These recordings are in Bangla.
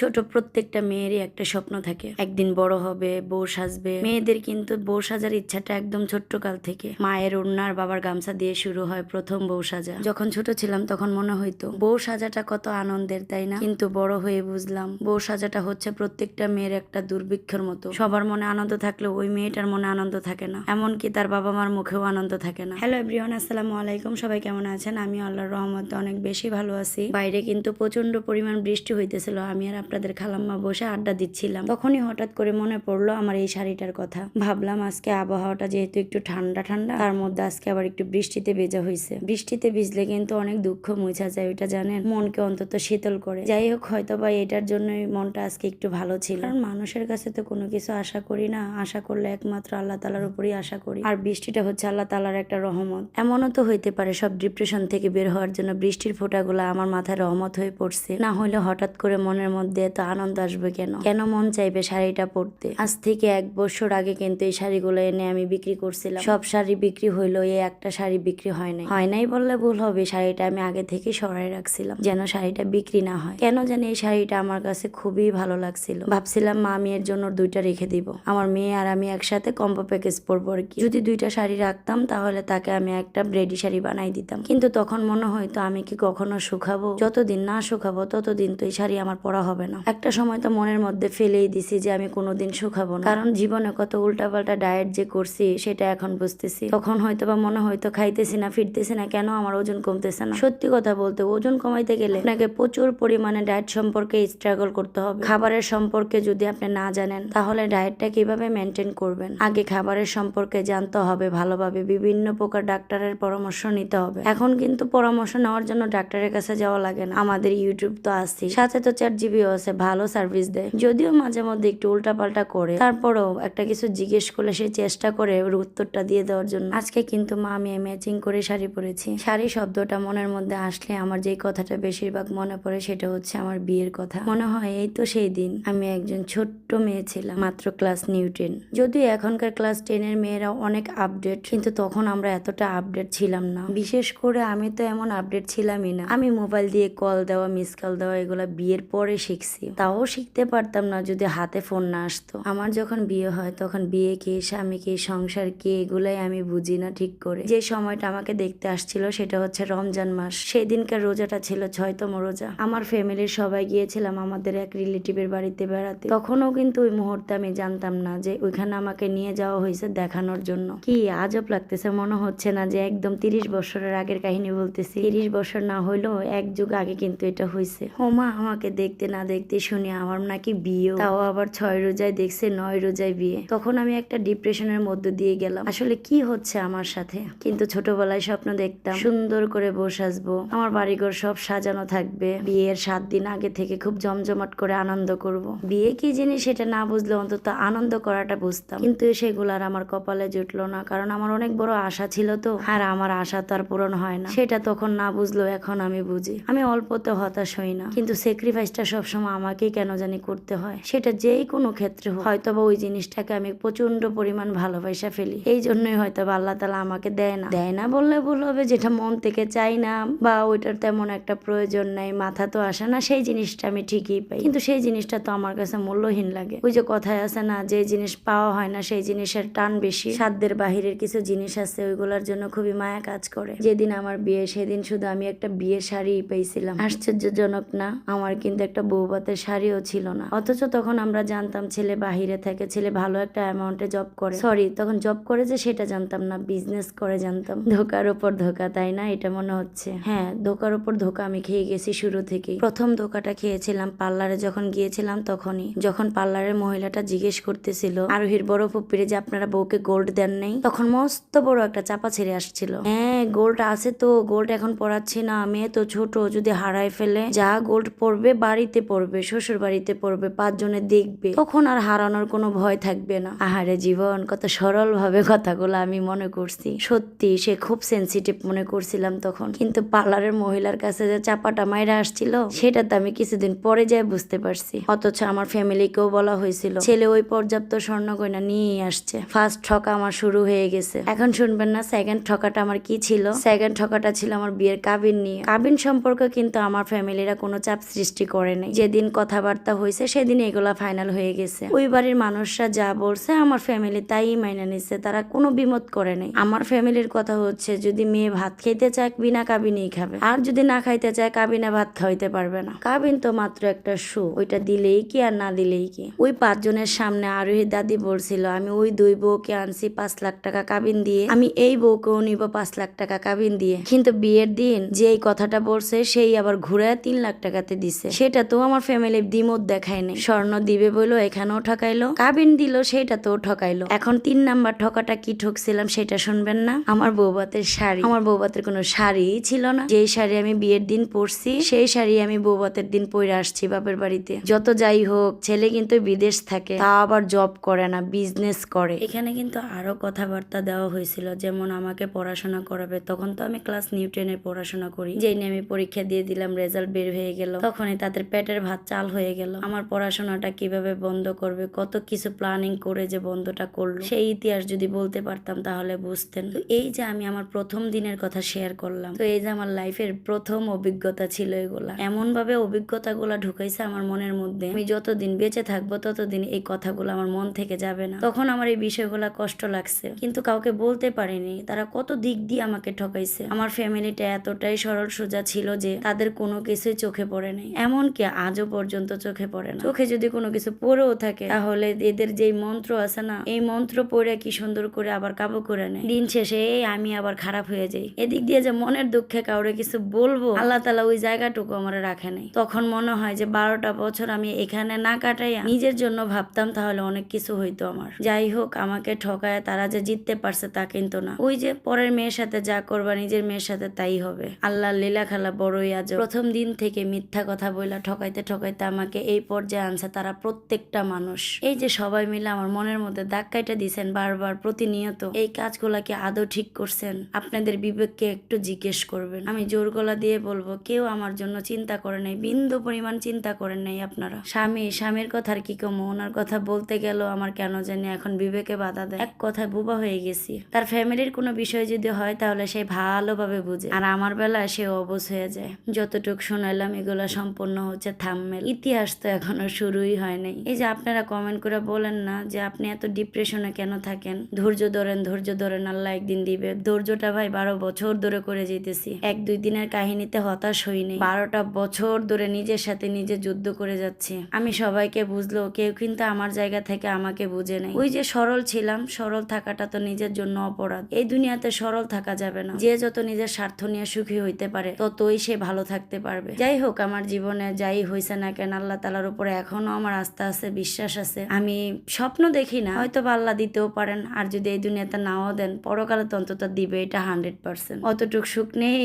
ছোট প্রত্যেকটা মেয়েরই একটা স্বপ্ন থাকে। একদিন বড় হবে, বউ সাজবে। মেয়েদের কিন্তু বউ সাজার ইচ্ছাটা একদম ছোট্ট কাল থেকে। মায়ের ওড়নার বাবার গামছা দিয়ে শুরু হয় প্রথম বউ সাজা। যখন ছোট ছিলাম তখন মনে হইতো, বউ সাজাটা কত আনন্দের, তাই না? কিন্তু বড় হয়ে বুঝলাম, বউ সাজাটা হচ্ছে প্রত্যেকটা মেয়ের একটা দুর্ভিক্ষের মতো। সবার মনে আনন্দ থাকলে ওই মেয়েটার মনে আনন্দ থাকে না। এমনকি তার বাবা মার মুখেও আনন্দ থাকে না। হ্যালো এভরিওয়ান, আসসালামু আলাইকুম। সবাই কেমন আছেন? আমি আল্লাহর রহমতে অনেক বেশি ভালো আছি। বাইরে কিন্তু প্রচণ্ড পরিমাণ বৃষ্টি হইতেছিল। আমি আর আপনাদের খালাম্মা বসে আড্ডা দিচ্ছিলাম। তখনই হঠাৎ করে মনে পড়ল আমার এই শাড়িটার কথা। ভাবলাম আজকে আবহাওয়াটা যেহেতু একটু ঠান্ডা ঠান্ডা, তার মধ্যে আজকে আবার একটু বৃষ্টিতে ভেজা হয়েছে বৃষ্টিতে ভিজলে কিন্তু অনেক দুঃখ মুছা যায়, ওইটা জানেন? মনকে অন্তত শীতল করে। যাই হোক হয়তো বা এটার জন্যই মনটা আজকে একটু ভালো ছিল। কারণ মানুষের কাছে তো কোনো কিছু আশা করি না। আশা করলে একমাত্র আল্লাহ তালার উপরই আশা করি। আর বৃষ্টিটা হচ্ছে আল্লাহ তালার একটা রহমত। এমনও তো হইতে পারে, সব ডিপ্রেশন থেকে বের হওয়ার জন্য বৃষ্টির ফোঁটাগুলো আমার মাথায় রহমত হয়ে পড়ছে। না হলে হঠাৎ করে মনের মধ্যে এত আনন্দ আসবে কেন? কেন মন চাইবে শাড়িটা পরতে? আজ থেকে এক বছর আগে কিন্তু এই শাড়িগুলো এনে আমি বিক্রি করছিলাম। সব শাড়ি বিক্রি হইল এই একটা শাড়ি বিক্রি হয় নাই। হয় নাই বললে ভুল হবে শাড়িটা আমি আগে থেকে সরাই রাখছিলাম, যেন শাড়িটা বিক্রি না হয়। কেন জানি এই শাড়িটা আমার কাছে খুবই ভালো লাগছিল। ভাবছিলাম মা আমি এর জন্য দুইটা রেখে দিব। আমার মেয়ে আর আমি একসাথে কম্বো প্যাকেজ পরবো আর কি। যদি দুইটা শাড়ি রাখতাম, তাহলে তাকে আমি একটা ব্রেডি শাড়ি বানাই দিতাম। কিন্তু তখন মনে হয়তো আমি কি কখনো শুকাবো? যতদিন না শুকাবো, ততদিন তো এই শাড়ি আমার পরা হবে না। একটা সময় তো মনের মধ্যে ফেলেই দিছি যে আমি কোনোদিন শুকাবো না। কারণ জীবনে কত উল্টাপাল্টা ডায়েট যে করছি, সেটা এখন বুঝতেছি। তখন হয়তো বা মনে হয়তো খাইতেছি না, ফিরতেছি না, কেন আমার ওজন কমতেছে না? সত্যি কথা বলতে, ওজন কমাইতে গেলে আপনাকে প্রচুর পরিমাণে ডায়েট সম্পর্কে স্ট্রাগল করতে হবে। খাবারের সম্পর্কে যদি আপনি না জানেন, তাহলে ডায়েটটা কীভাবে মেনটেন করবেন? আগে খাবারের সম্পর্কে জানতে হবে, ভালোভাবে বিভিন্ন প্রকার ডাক্তারের পরামর্শ নিতে হবে। এখন কিন্তু পরামর্শ নেওয়ার জন্য ডাক্তারের কাছে যাওয়া লাগে না। আমাদের ইউটিউব তো আছে সাথে তো চার জিবিও আছে ভালো সার্ভিস দেয়। যদিও মাঝে মধ্যে একটু উল্টাপাল্টা করে, তারপরেও একটা কিছু জিজ্ঞেস করলে সে চেষ্টা করে ওর উত্তরটা দিয়ে দেওয়ার জন্য। আজকে কিন্তু মা, আমি ম্যাচিং করে শাড়ি পরেছি। শাড়ি শব্দটা মনের মধ্যে আসলে আমার যেই কথাটা বেশিরভাগ মনে পড়ে সেটা হচ্ছে আমার বিয়ের কথা। মনে হয় এই তো সেই দিন আমি একজন ছোট্ট মেয়ে ছিলাম, মাত্র ক্লাস নিউ টেন যদিও এখনকার ক্লাস টেনের মেয়েরা অনেক আপডেট কিন্তু তখন আমরা এতটা আপডেট ছিলাম না। বিশেষ করে আমি তো এমন আপডেট ছিলামই না। আমি মোবাইল দিয়ে কল দেওয়া মিস কল দেওয়া, এগুলো বিয়ের পরে শিখছি। তাও শিখতে পারতাম না যদি হাতে ফোন না আসতো। আমার যখন বিয়ে হয় তখন বিয়ে কে, স্বামী কে, সংসার কে, এগুলাই আমি বুঝি না ঠিক করে। যে সময়টা আমাকে দেখতে আসছিল সেটা হচ্ছে রমজান মাস। সেই দিনকার রোজাটা ছিল ছয়তম রোজা। আমার ফ্যামিলির সবাই গিয়েছিলাম আমাদের এক রিলেটিভের বাড়িতে বেড়াতে। তখনও কিন্তু ওই মুহূর্তে আমি জানতাম না যে ওইখানে আমাকে নিয়ে যাওয়া হয়েছে দেখানোর জন্য। কি আজব লাগতেছে, মনে হচ্ছে না যে একদম তিরিশ বছরের আগের কাহিনী বলতেছি। তিরিশ বছর না হইলেও এক যুগ আগে কিন্তু এটা হয়েছে ও মা, আমাকে দেখতে না দেখতে শুনে, আমার নাকি বিয়ে তাও আবার ছয় রোজায় দেখছে, নয় রোজায় বিয়ে। তখন আমি একটা ডিপ্রেশনের মধ্য দিয়ে গেলাম। আসলে কি হচ্ছে আমার সাথে? কিন্তু ছোটবেলায় স্বপ্ন দেখতাম, সুন্দর করে বসে আসব। আমার বাড়িঘর সব সাজানো থাকবে। বিয়ের সাত দিন আগে থেকে খুব জমজমাট করে আনন্দ করব। বিয়ে কি জিনিস সেটা না বুঝলে অন্তত আনন্দ করাটা বুঝতাম। কিন্তু সেগুলো আর আমার কপালে জুটলো না, কারণ আমার অনেক বড় আশা ছিল তো। আর আমার আশা তো আর পূরণ হয় না। সেটা তখন না বুঝলেও এখন আমি বুঝি। আমি অল্পতে হতাশ হই না, কিন্তু স্যাক্রিফাইসটা সবসময় আমাকেই কেন জানি করতে হয়। সেটা যেই কোনো ক্ষেত্রে হয়তো বা ওই জিনিসটাকে আমি প্রচণ্ড পরিমাণ ভালোবাসা ফেলি। এই জন্যই হয়তো বা আল্লাহ তালা আমাকে দেয় না। দেয় না বললে ভুল হবে, যেটা মন থেকে চাই না বা ওইটার তেমন একটা প্রয়োজন নাই, মাথা তো আসে না, সেই জিনিসটা আমি ঠিকই পাই। কিন্তু সেই জিনিসটা তো আমার কাছে মূল্যহীন লাগে। ওই যে কথায় আছে না, যে জিনিস পাওয়া হয় না, সেই জিনিসের টান বেশি। সাধ্যের বাহিরের কিছু জিনিস আছে, ওইগুলোর জন্য খুবই মায়া কাজ করে। যেদিন আমার বিয়ে, সেদিন শুধু আমি একটা বিয়ে শাড়ি পেয়েছিলাম আশ্চর্যজনক না? আমার কিন্তু একটা বৌবাতের শাড়িও ছিল না। অথচ তখন আমরা জানতাম ছেলে বাহিরে থাকে, ছেলে ভালো একটা অ্যামাউন্টে জব করে। সরি তখন জব করে যে সেটা জানতাম না বিজনেস করে জানতাম। ধোকার উপর ধোকা, তাই না? এটা মনে হচ্ছে। হ্যাঁ ধোকার উপর ধোকা আমি খেয়ে গেছি শুরু থেকেই। প্রথম ধোকাটা খেয়েছিলাম পার্লারে যখন গিয়েছিলাম তখনই। যখন পার্লারের মহিলাটা জিজ্ঞেস করতেছিল, আরোহীর বড় ফুপিরে যে আপনারা বউকে গোল্ড দেন নাই? তখন মস্ত বড় একটা চাপা ছেড়ে আসছিল। হ্যাঁ গোল্ড আছে তো গোল্ড এখন পড়াচ্ছি না। মেয়ে তো ছোট, যদি হারায় ফেলে, যা গোল্ড পড়বে বাড়িতে পড়বে শ্বশুর বাড়িতে পড়বে, পাঁচজনে দেখবে, তখন আর হারানোর কোনো ভয় থাকবে না। আহারে জীবন, কত সরল ভাবে কথাগুলো আমি মনে করছি। সত্যি, সে খুব সেন্সিটিভ মনে করছিলাম তখন। কিন্তু পার্লারের মহিলার কাছে যে চাপাটা মাইরা আসছিল, সেটা তো আমি কিছুদিন পরে যাই বুঝতে পারছি। অথচ আমার ফ্যামিলিকেও বলা হয়েছিল, ছেলে ওই পর্যাপ্ত স্বর্ণ গয়না নিয়েই আসছে। ফার্স্ট ঠকা আমার শুরু হয়ে গেছে। এখন শুনবেন না সেকেন্ড ঠকাটা আমার কি ছিল? সেকেন্ড ঠকাটা ছিল আমার বিয়ের কাবিন নিয়ে। কাবিন সম্পর্কে কিন্তু আমার ফ্যামিলিরা কোনো চাপ সৃষ্টি করে নাই। যে যেদিন কথাবার্তা হয়েছে সেদিন এগুলা ফাইনাল হয়ে গেছে। ওই বাড়ির মানুষরা যা বলছে, আমার ফ্যামিলি তাই মাইনে নিচ্ছে তারা কোনো বিমত করে নাই। আমার ফ্যামিলির কথা হচ্ছে, যদি মেয়ে ভাত খেতে চায়, বিনা কাবিনেই খাবে। আর যদি না খাইতে চায়, কাবিনে ভাত খাওয়াইতে পারবে না। কাবিন তো মাত্র একটা শু, ওইটা দিলেই কি আর না দিলেই কি? ওই পাঁচজনের সামনে আরোহী দাদি বলছিল, আমি ওই দুই বউকে আনছি পাঁচ লাখ টাকা কাবিন দিয়ে। আমি এই বউকেও নিব পাঁচ লাখ টাকা কাবিন দিয়ে। কিন্তু বিয়ের দিন যে এই কথাটা বলছে, সেই আবার ঘুরে তিন লাখ টাকাতে দিছে। সেটা তো আমার ফ্যামিলি দ্বিমত দেখায় নাই। স্বর্ণ দিবে বলল এখানেও ঠকাইলো। কাবিন দিল সেটা তো ঠকাইলো। এখন তিন নাম্বার ঠকাটা কি ঠকছিলাম সেটা শুনবেন না। আমার বৌবাতের শাড়ি। আমার বৌবাতের কোনো শাড়ি ছিল না। যেই শাড়ি আমি বিয়ের দিন পরছি, সেই শাড়ি আমি বৌবাতের দিন পরে আসছি বাপের বাড়িতে। যত যাই হোক, ছেলে কিন্তু বিদেশ থাকে। তা আবার জব করে না বিজনেস করে। এখানে কিন্তু আরও কথাবার্তা দেওয়া হয়েছিল, যেমন আমাকে পড়াশোনা করাবে। তখন তো আমি ক্লাস নিউ টেনে পড়াশোনা করি। যেই নিয়ে আমি পরীক্ষা দিয়ে দিলাম রেজাল্ট বের হয়ে গেল। তখনই তাদের পেটের ভাত চাল হয়ে গেল। আমার পড়াশোনাটা কীভাবে বন্ধ করবে, কত কিছু প্ল্যানিং করে যে বন্ধটা করল, সেই ইতিহাস যদি বলতে পারতাম তাহলে বুঝতেন। তো এই যে আমি আমার প্রথম দিনের কথা শেয়ার করলাম, তো এই যে আমার লাইফের প্রথম অভিজ্ঞতা ছিল এগুলা। এমন ভাবে অভিজ্ঞতাগুলা ঢুকাইছে আমার মনের মধ্যে। আমি যতদিন বেঁচে থাকব ততদিন এই কথাগুলো আমার মন থেকে যাবে না। তখন আমার এই বিষয়গুলা কষ্ট লাগছে, কিন্তু কাউকে বলতে পারিনি। তারা কত দিক দিয়ে আমাকে ঠকাইছে। আমার ফ্যামিলিটা এতটাই সরল সোজা ছিল যে তাদের কোনো কিছুই চোখে পড়ে নাই। এমনকি আজও পর্যন্ত চোখে পড়ে না। চোখে যদি কোনো কিছু পড়েও থাকে, তাহলে এদের যেই মন্ত্র আছে না, এই মন্ত্র পড়ে কি সুন্দর করে আবার কাবু করে নেয়? দিন শেষে আমি আবার খারাপ হয়ে যাই। এদিক দিয়ে যে মনের দুঃখে কাউরে কিছু বলব, আল্লাহ তালা ওই জায়গাটুকু আমার রাখে নাই। তখন মনে হয় যে বারোটা বছর আমি এখানে না কাটাইয়া নিজের জন্য ভাবতাম তাহলে অনেক কিছু হইতো আমার। যাই হোক, আমাকে ঠকায় তারা যে জিততে পারছে তা কিন্তু না। ওই যে পরের মেয়ের সাথে যা করবা, নিজের মেয়ের সাথে তাই হবে। আল্লাহ লীলা খেলা বড়ই আজ প্রথম দিন থেকে মিথ্যা কথা বইলা ঠকাইতে ঠকাইতে ঠকাইতে আমাকে এই পর্যায়ে আনছে তারা প্রত্যেকটা মানুষ। এই যে সবাই মিলে আমার মনের মধ্যে দাগ কাইটা দিছেন বারবার প্রতিনিয়ত। এই কাজগুলাকে আদৌ ঠিক করছেন? আপনাদের বিবেককে একটু জিজ্ঞেস করবেন। আমি জোর গলা দিয়ে বলব, কেউ আমার জন্য চিন্তা করে নাই, বিন্দু পরিমাণ চিন্তা করেন নাই আপনারা। স্বামী, স্বামীর কথার কি কমো? ওনার কথা বলতে গেল আমার কেন জানি এখন বিবেকে বাধা দেয়। এক কথায় বুবা হয়ে গেছি। তার ফ্যামিলির কোনো বিষয় যদি হয় তাহলে সে ভালোভাবে বুঝে। আর আমার বেলা সে অবশ হয়ে যায়। যতটুক শোনাইলাম এগুলো সম্পূর্ণ হচ্ছে থামমেল ইতিহাস তো এখনও শুরুই হয় নাই এই যে আপনারা কমেন্ট করে বলেন না যে আপনি এত ডিপ্রেশনে কেন থাকেন? ধৈর্য ধরেন ধৈর্য ধরেন, আল্লাহ একদিন দিবে। ধৈর্যটা ভাই বারো বছর ধরে করে যেতেছি এক দুই দিনের কাহিনীতে হতাশ হইনি বারোটা বছর ধরে নিজের সাথে নিজে যুদ্ধ করে যাচ্ছি। আমি সবাইকে বুঝলো কেউ কিন্তু আমার জায়গা থেকে আমাকে বুঝে নেই। ওই যে সরল ছিলাম, সরল থাকাটা তো নিজের জন্য অপরাধ। এই দুনিয়াতে সরল থাকা যাবে না। যে যত নিজের স্বার্থ নিয়ে সুখী হইতে পারে, ততই সে ভালো থাকতে পারবে। যাই হোক, আমার জীবনে যাই হয়েছে না কেন, আল্লাহ তালার উপরে এখনও আমার আস্থা আছে, বিশ্বাস আছে। আমি স্বপ্ন দেখি না, হয়তো আল্লাহ দিতেও পারেন, আর যদি এই দুনিয়াতে নাও দেন, পরকালে তো অন্তত দিবে এটা হান্ড্রেড পার্সেন্ট। অতটুক সুখ নেই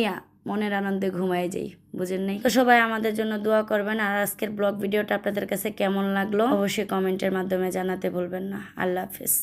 মনের আনন্দে ঘুমায় যাই, বুঝেন নাই? তো সবাই আমাদের জন্য দোয়া করবেন, আর আজকের ব্লগ ভিডিওটা আপনাদের কাছে কেমন লাগল, অবশ্যই কমেন্টের মাধ্যমে জানাতে বলবেন না। আল্লাহ হাফিজ।